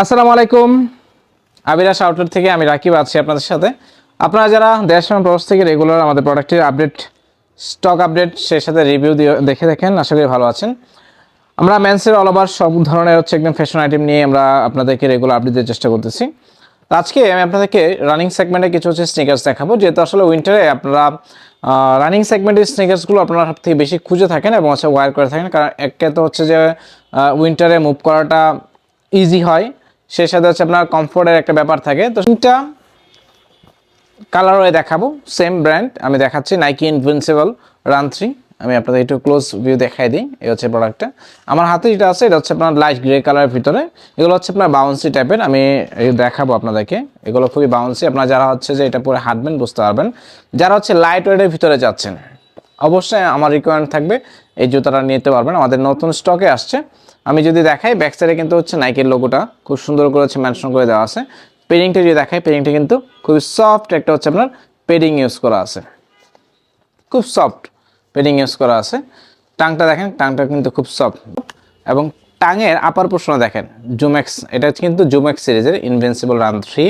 আসসালামু আলাইকুম। আবিরাস আউটলেট থেকে আমি রাকিব আছি আপনাদের সাথে। আপনারা যারা দেশ এবং প্রবাস থেকে রেগুলার আমাদের প্রোডাক্টের আপডেট স্টক আপডেট সেই সাথে রিভিউ দিয়ে দেখে দেখেন আশা করি ভালো আছেন। আমরা ম্যান্সের অল ওভার সব ধরনের হচ্ছে একদম ফ্যাশন আইটেম নিয়ে আমরা আপনাদেরকে রেগুলার আপডেট দেওয়ার চেষ্টা করতেছি। আজকে আমি আপনাদেরকে রানিং সেগমেন্টে কিছু হচ্ছে স্নিকার্স দেখাবো, যেহেতু আসলে উইন্টারে আপনারা রানিং সেগমেন্টের স্নিকার্সগুলো আপনারা সব থেকে বেশি খুঁজে থাকেন এবং হচ্ছে ওয়ার করে থাকেন। কারণ একে তো হচ্ছে যে উইন্টারে মুভ করাটা ইজি হয়। সেই সাথে হচ্ছে আপনার কমফোর্টের একটা ব্যাপার থাকে। তো তিনটা কালারও দেখাবো সেম ব্র্যান্ড আমি দেখাচ্ছি নাইকি ইনভিনসিবল রান থ্রি আমি আপনাদের একটু ক্লোজ ভিউ দেখাই দিই, এই হচ্ছে প্রোডাক্টটা আমার হাতে যেটা আছে, এটা হচ্ছে আপনার লাইট গ্রে কালারের ভিতরে। এগুলো হচ্ছে আপনার বাউন্সি টাইপের আমি দেখাবো আপনাদেরকে। এগুলো খুবই বাউন্সি আপনারা যারা হচ্ছে যে এটা পরে হাঁটবেন, বুঝতে পারবেন। যারা হচ্ছে লাইট ওয়েটের ভিতরে যাচ্ছেন, অবশ্যই আমার রিকোয়ারমেন্ট থাকবে এই জুতাটা নিতে পারবেন। আমাদের নতুন স্টকে আসছে। আমি যদি দেখাই ব্যাক সাইডে কিন্তু হচ্ছে নাইকের লোগোটা খুব সুন্দর করে হচ্ছে মেনশন করে দেওয়া আছে। পেডিংটা যদি দেখাই পেডিংটা কিন্তু খুবই সফট একটা হচ্ছে আপনার পেডিং ইউজ করা আছে। খুব সফট পেডিং ইউজ করা আছে। টাংটা দেখেন, টাংটা কিন্তু খুব সফট এবং টাঙের আপার প্রশ্ন দেখেন জুমেক্স এটা কিন্তু জুমেক্স সিরিজের ইনভেন্সিবল রান থ্রি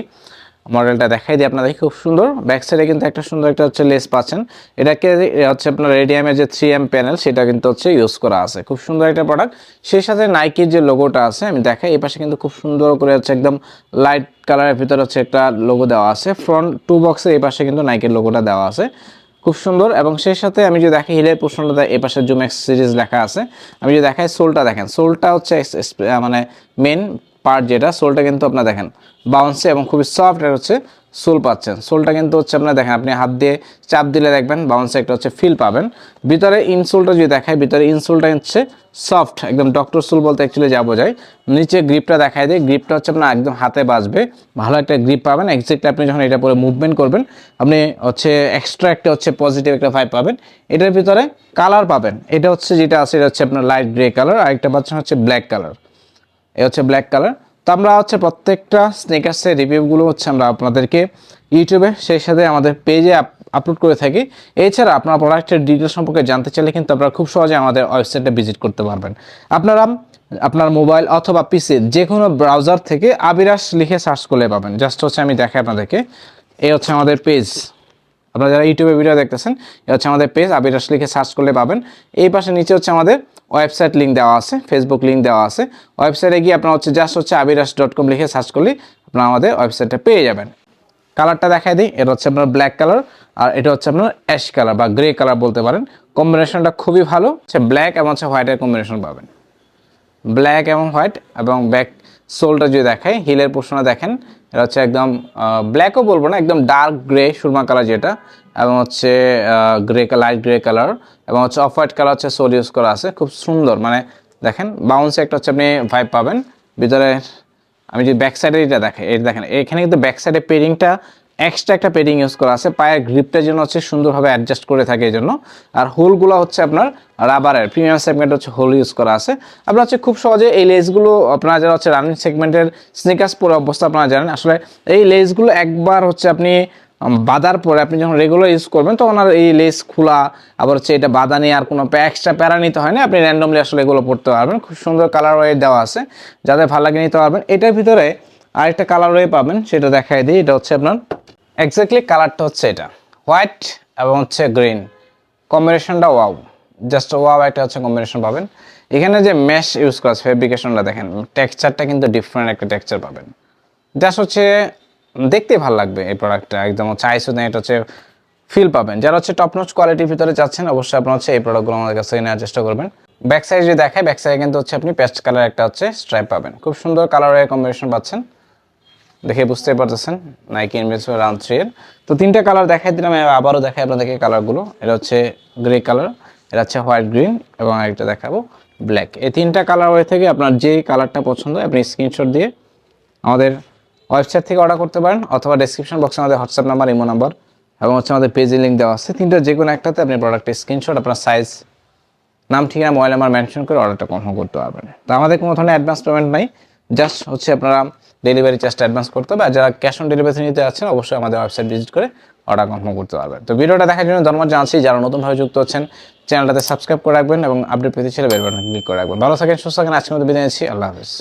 মডেলটা দেখাই দিই আপনাদের, খুব সুন্দর। ব্যাক সাইডে কিন্তু একটা সুন্দর একটা হচ্ছে লেস পাচ্ছেন। এটাকে হচ্ছে আপনার রেডিয়ামের যে থ্রি এম প্যানেল সেটা কিন্তু হচ্ছে ইউজ করা আছে। খুব সুন্দর একটা প্রোডাক্ট সেই সাথে নাইকির যে লোগোটা আছে, আমি দেখাই, এই পাশে কিন্তু খুব সুন্দর করে হচ্ছে একদম লাইট কালারের ভিতরে হচ্ছে একটা লোগো দেওয়া আছে। ফ্রন্ট টু বক্সের এই পাশে কিন্তু নাইকের লোগোটা দেওয়া আছে। খুব সুন্দর। এবং সেই সাথে আমি যদি দেখি হিলের পোর্শনটা এ পাশে জুম এক্স সিরিজ লেখা আছে। আমি যদি দেখাই সোলটা দেখেন। সোলটা হচ্ছে মানে মেন পার্ট যেটা সোলটা কিন্তু আপনার দেখেন বাউন্সে এবং খুবই সফট হচ্ছে সোল পাচ্ছেন। সোলটা কিন্তু হচ্ছে আপনার দেখেন, আপনি হাত দিয়ে চাপ দিলে দেখবেন বাউন্সে একটা হচ্ছে ফিল পাবেন। ভিতরে ইনসোলটা যদি দেখায় ভিতরে ইনসোলটা হচ্ছে সফট একদম ডক্টর সোল বলতে অ্যাকচুয়ালি যা বোঝায়। নিচে গ্রিপটা দেখায় দেয় গ্রিপটা হচ্ছে আপনার একদম হাতে বাজবে। ভালো একটা গ্রিপ পাবেন এক্স্যাক্টলি আপনি যখন এটা পরে মুভমেন্ট করবেন, আপনি হচ্ছে এক্সট্রা একটা হচ্ছে পজিটিভ একটা ভাইব পাবেন। এটার ভিতরে কালার পাবেন। এটা হচ্ছে যেটা আছে, এটা হচ্ছে আপনার লাইট গ্রে কালার আর একটা পাচ্ছেন হচ্ছে ব্ল্যাক কালার এ হচ্ছে ব্ল্যাক কালার তো আমরা হচ্ছে প্রত্যেকটা স্নেকার্সের রিভিউগুলো হচ্ছে আমরা আপনাদেরকে ইউটিউবে সেই সাথে আমাদের পেজে আপলোড করে থাকি। এছাড়া আপনার প্রোডাক্টের ডিটেল সম্পর্কে জানতে চাইলে কিন্তু আপনারা খুব সহজে আমাদের ওয়েবসাইটে ভিজিট করতে পারবেন। আপনারা আপনার মোবাইল অথবা পিসি যে কোনো ব্রাউজার থেকে আবিরাস লিখে সার্চ করলে পাবেন। জাস্ট হচ্ছে আমি দেখাই আপনাদেরকে। এই হচ্ছে আমাদের পেজ আপনারা যারা ইউটিউবে ভিডিও দেখতেছেন, এ হচ্ছে আমাদের পেজ আবিরাস লিখে সার্চ করলে পাবেন। এই পাশে নিচে হচ্ছে আমাদের ওয়েবসাইট লিঙ্ক দেওয়া আছে ফেসবুক লিঙ্ক দেওয়া আছে। ওয়েবসাইটে গিয়ে আপনার হচ্ছে জাস্ট হচ্ছে আবিরাস ডট কম লিখে সার্চ করলে আপনারা আমাদের ওয়েবসাইটটা পেয়ে যাবেন। কালারটা দেখাই দিই, এটা হচ্ছে আপনার ব্ল্যাক কালার আর এটা হচ্ছে আপনার অ্যাশ কালার বা গ্রে কালার বলতে পারেন। কম্বিনেশনটা খুবই ভালো, হচ্ছে ব্ল্যাক এবং হচ্ছে হোয়াইটের কম্বিনেশন পাবেন। ব্ল্যাক এবং হোয়াইট এবং ব্যাক সোলটা যদি দেখায় হিলের পোর্শনে দেখেন এটা হচ্ছে একদম ব্ল্যাকও বলব না, একদম ডার্ক গ্রে সুরমা কালার যেটা, এবং হচ্ছে গ্রে লাইট গ্রে কালার এবং হচ্ছে অফ হোয়াইট কালার হচ্ছে সোল ইউজ করা আছে, খুব সুন্দর মানে দেখেন বাউন্সে একটা হচ্ছে আপনি ভাইব পাবেন, ভিতরে, আমি যদি ব্যাক সাইডে এটা দেখেন এটা দেখেন, এখানে কিন্তু ব্যাক সাইডে পেডিংটা এক্সট্রা একটা পেডিং ইউজ করা আছে। পায়ের গ্রিপটা যেন হচ্ছে সুন্দরভাবে অ্যাডজাস্ট করে থাকে এই জন্য আর হোলগুলো হচ্ছে আপনার রাবারের প্রিমিয়াম সেগমেন্ট হচ্ছে হোল ইউজ করা আছে। আপনার হচ্ছে খুব সহজে এই লেসগুলো আপনারা যারা হচ্ছে রানিং সেগমেন্টের স্নিকার্স পরে অবস্থা আপনারা জানেন, আসলে এই লেসগুলো একবার হচ্ছে আপনি বাঁধার পরে আপনি যখন রেগুলার ইউজ করবেন, তখন আর এই লেস খোলা, আবার হচ্ছে এটা বাঁধা নিয়ে আর কোনো এক্সট্রা প্যারা নিতে হয় না আপনি র্যান্ডমলি আসলে এগুলো পড়তে পারবেন। খুব সুন্দর কালার ওয়ে দেওয়া আছে। যাদের ভালো লাগে নিতে পারবেন। এটার ভিতরে আরেকটা কালার ওয়ে পাবেন, সেটা দেখাই দিই। এটা হচ্ছে আপনার এক্স্যাক্টলি কালারটা হচ্ছে এটা। হোয়াইট এবং হচ্ছে গ্রিন কম্বিনেশনটা ওয়াও জাস্ট ওয়াও একটা হচ্ছে কম্বিনেশন পাবেন। এখানে যে ম্যাশ ইউজ করা আছে ফেব্রিকেশনটা দেখেন টেক্সচারটা কিন্তু ডিফারেন্ট একটা টেক্সচার পাবেন। জাস্ট হচ্ছে দেখতে ভালো লাগবে এই প্রোডাক্টটা একদম হচ্ছে আইসো এটা হচ্ছে ফিল পাবেন। যারা হচ্ছে টপ কোয়ালিটির ভিতরে যাচ্ছেন, অবশ্যই আপনার হচ্ছে এই প্রোডাক্টগুলো আমাদের কাছে নেওয়ার চেষ্টা করবেন। ব্যাক সাইড যদি দেখায় ব্যাক সাইডে কিন্তু হচ্ছে আপনি পেস্ট কালার একটা হচ্ছে স্ট্রাইপ পাবেন। খুব সুন্দর কালারের কম্বিনেশন পাচ্ছেন। দেখে বুঝতে পারতেছেন? নাইকি ইনভেন্সিবল রাউন্ড থ্রি এর। তো তিনটা কালার দেখাই দিলাম আবারও দেখাই আপনাদেরকে কালারগুলো এটা হচ্ছে গ্রে কালার এটা হচ্ছে হোয়াইট গ্রিন এবং আরেকটা দেখাবো ব্ল্যাক এই তিনটা কালার ওয়ে থেকে আপনার যে কালারটা পছন্দ আপনি স্ক্রিনশট দিয়ে আমাদের ওয়েবসাইট থেকে অর্ডার করতে পারেন অথবা ডেসক্রিপশন বক্সে আমাদের হোয়াটসঅ্যাপ নাম্বার ইমো নাম্বার এবং হচ্ছে আমাদের পেজে লিঙ্ক দেওয়া আছে। তিনটা যে কোনো একটাতে আপনি প্রোডাক্টের স্ক্রিনশট আপনার সাইজ নাম ঠিক ঠিকানা মোবাইল নাম্বার মেনশন করে অর্ডারটা কনফার্ম করতে পারবেন। তো আমাদের কোনো ধরনের অ্যাডভান্স পেমেন্ট নাই। জাস্ট হচ্ছে আপনারা ডেলিভারি চার্জটা অ্যাডভান্স করতে হবে। আর যারা ক্যাশ অন ডেলিভারি নিতে আছেন অবশ্যই আমাদের ওয়েবসাইট ভিজিট করে অর্ডার কনফার্ম করতে পারবেন। তো ভিডিওটা দেখার জন্য ধন্যবাদ জানাচ্ছি। যারা নতুনভাবে যুক্ত হচ্ছেন চ্যানেলটাতে সাবস্ক্রাইব করে রাখবেন এবং আপডেট পেতে ছেলে বেল ক্লিক করে রাখবেন। ভালো থাকেন, সুস্থ থাকেন। আজকের মধ্যে বিদায় নিচ্ছি। আল্লাহ হাফিজ।